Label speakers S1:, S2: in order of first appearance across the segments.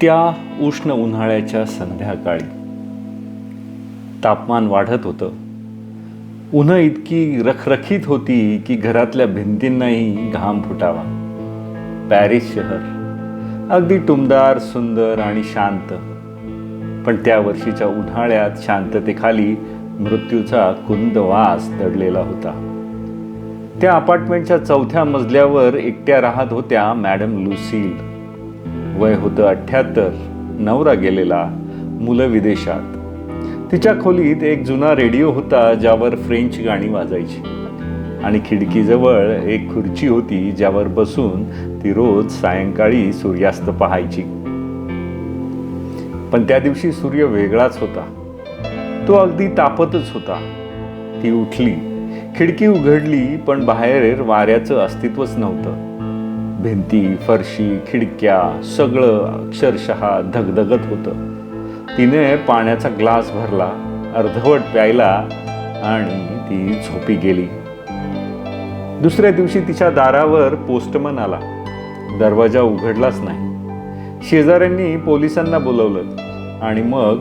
S1: त्या उष्ण उन्हाळ्याच्या संध्याकाळी. तापमान वाढत होतं. उन्हं इतकी रखरखीत होती की घरातल्या भिंतींनाही घाम फुटावा. पॅरिस शहर. अगदी टुमदार सुंदर आणि शांत. पण त्या वर्षीच्या उन्हाळ्यात शांततेखाली मृत्यूचा कुंदवास दडलेला होता. त्या अपार्टमेंटच्या चौथ्या मजल्यावर एकट्या राहत होत्या मॅडम लुसील. वय होतं अठ्ठ्याहत्तर नवरा गेलेला मुलं विदेशात. तिच्या खोलीत एक जुना रेडिओ होता ज्यावर फ्रेंच गाणी वाजायची. आणि खिडकीजवळ एक खुर्ची होती ज्यावर बसून ती रोज सायंकाळी सूर्यास्त पाहायची. पण त्या दिवशी सूर्य वेगळाच होता. तो अगदी तापतच होता. ती उठली. खिडकी उघडली पण बाहेर वाऱ्याचं अस्तित्वच नव्हतं. भिंती फरशी खिडक्या सगळं अक्षरशः धगधगत होतं. तिने पाण्याचा ग्लास भरला अर्धवट प्यायला आणि ती झोपी गेली. दुसऱ्या दिवशी तिच्या दारावर पोस्टमन आला. दरवाजा उघडलाच नाही. शेजाऱ्यांनी पोलिसांना बोलवलं आणि मग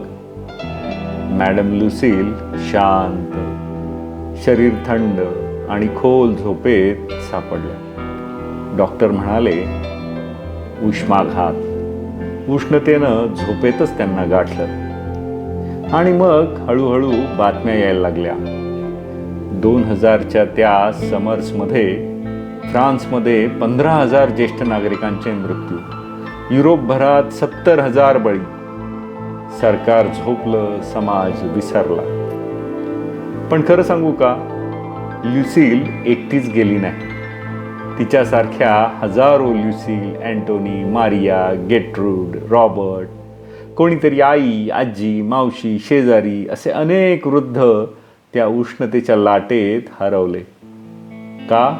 S1: मॅडम लुसील शांत शरीर थंड आणि खोल झोपेत सापडलं डॉक्टर म्हणाले उष्माघात. उष्णतेनं झोपेतच त्यांना गाठलं. आणि मग हळूहळू बातम्या यायला लागल्या. दोन हजारच्या त्या समर्समध्ये फ्रान्समध्ये पंधरा हजार ज्येष्ठ नागरिकांचे मृत्यू. युरोपभरात सत्तर हजार बळी. सरकार झोपलं समाज विसरला. पण खरं सांगू का? ल्युसील एकटीच गेली नाही. तिच्यासारख्या हजारो Lucille Antony Maria Gertrude Robert कोणीतरी आई आजी मावशी शेजारी असे अनेक वृद्ध त्या उष्णतेच्या लाटेत हरवले. का?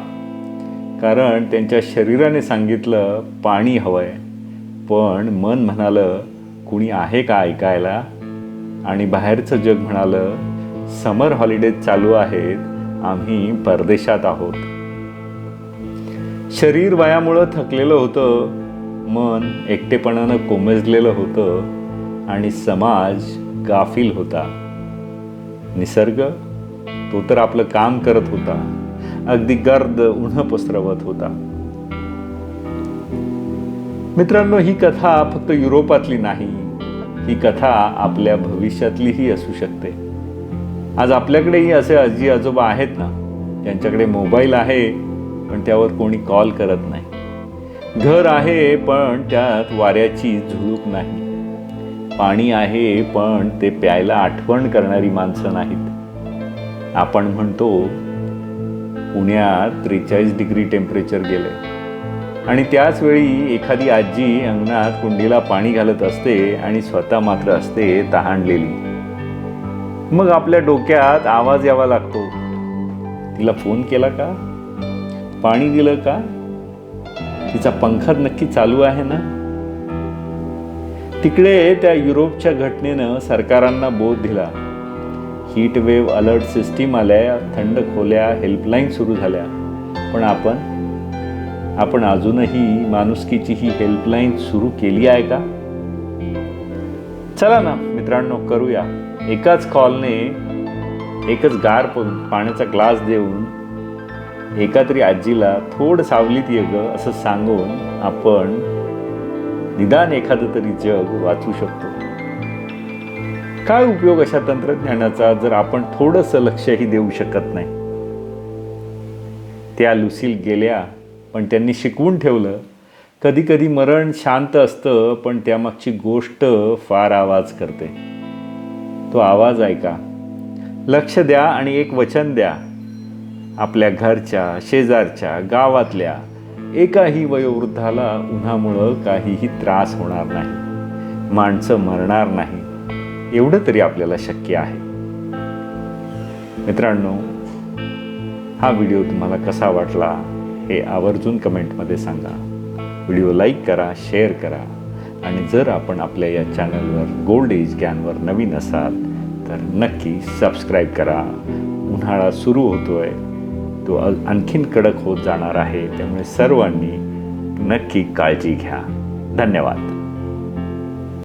S1: कारण त्यांच्या शरीराने सांगितलं पाणी हवंय. पण मन म्हणालं कुणी आहे का ऐकायला? आणि बाहेरचं जग म्हणालं समर हॉलिडेज चालू आहेत आम्ही परदेशात आहोत. शरीर वयामुळं थकलेलं होतं मन एकटेपणानं कोमेजलेलं होतं आणि समाज गाफील होता. निसर्ग तो तर आपलं काम करत होता. अगदी गर्द उन्हं पसरवत होता. मित्रांनो ही कथा फक्त युरोपातली नाही ही कथा आपल्या भविष्यातलीही असू शकते. आज आपल्याकडेही असे आजी आजोबा आहेत ना त्यांच्याकडे मोबाईल आहे पण त्यावर कोणी कॉल करत नाही. घर आहे पण त्यात वाऱ्याची झुळूक नाही. पाणी आहे पण ते प्यायला आठवण करणारी माणसं नाहीत. आपण म्हणतो पुण्यात त्रेचाळीस डिग्री टेम्परेचर गेले आणि त्याच वेळी एखादी आजी अंगणात कुंडीला पाणी घालत असते आणि स्वतः मात्र असते तहानलेली. मग आपल्या डोक्यात आवाज यावा लागतो. तिला फोन केला का? पाणी दिलं का? तिचा पंखा नक्की चालू आहे ना? तिकडे त्या युरोपच्या घटनेनं सरकारांना बोध दिला. हीट वेव्ह अलर्ट सिस्टीम आल्या थंड खोल्या हेल्पलाईन सुरू झाल्या. पण आपण? आपण अजूनही माणुसकीची ही हेल्पलाईन सुरू केली आहे का? चला ना मित्रांनो करूया. एकाच कॉलने एकच गार पाण्याचा ग्लास देऊन एका तरी आजीला थोड सावलीत ये ग असं सांगून आपण निदान एखादं तरी जग वाचू शकतो. काय उपयोग अशा तंत्रज्ञानाचा जर आपण थोडंसं लक्षही देऊ शकत नाही? त्या लुसील गेल्या पण त्यांनी शिकवून ठेवलं. कधी कधी मरण शांत असतं पण त्यामागची गोष्ट फार आवाज करते. तो आवाज ऐका. लक्ष द्या आणि एक वचन द्या. आपल्या घरच्या शेजारच्या गावातल्या एकाही वयोवृद्धाला उन्हामुळं काहीही त्रास होणार नाही. माणसं मरणार नाही. एवढं तरी आपल्याला शक्य आहे. मित्रांनो हा व्हिडिओ तुम्हाला कसा वाटला हे आवर्जून कमेंटमध्ये सांगा. व्हिडिओ लाईक करा शेअर करा. आणि जर आपण आपल्या या चॅनलवर गोल्ड एज ज्ञानवर नवीन असाल तर नक्की सबस्क्राईब करा. उन्हाळा सुरू होतो आहे तो आणखीन कडक होत जाणार आहे. त्यामुळे सर्वांनी नक्की काळजी घ्या. धन्यवाद.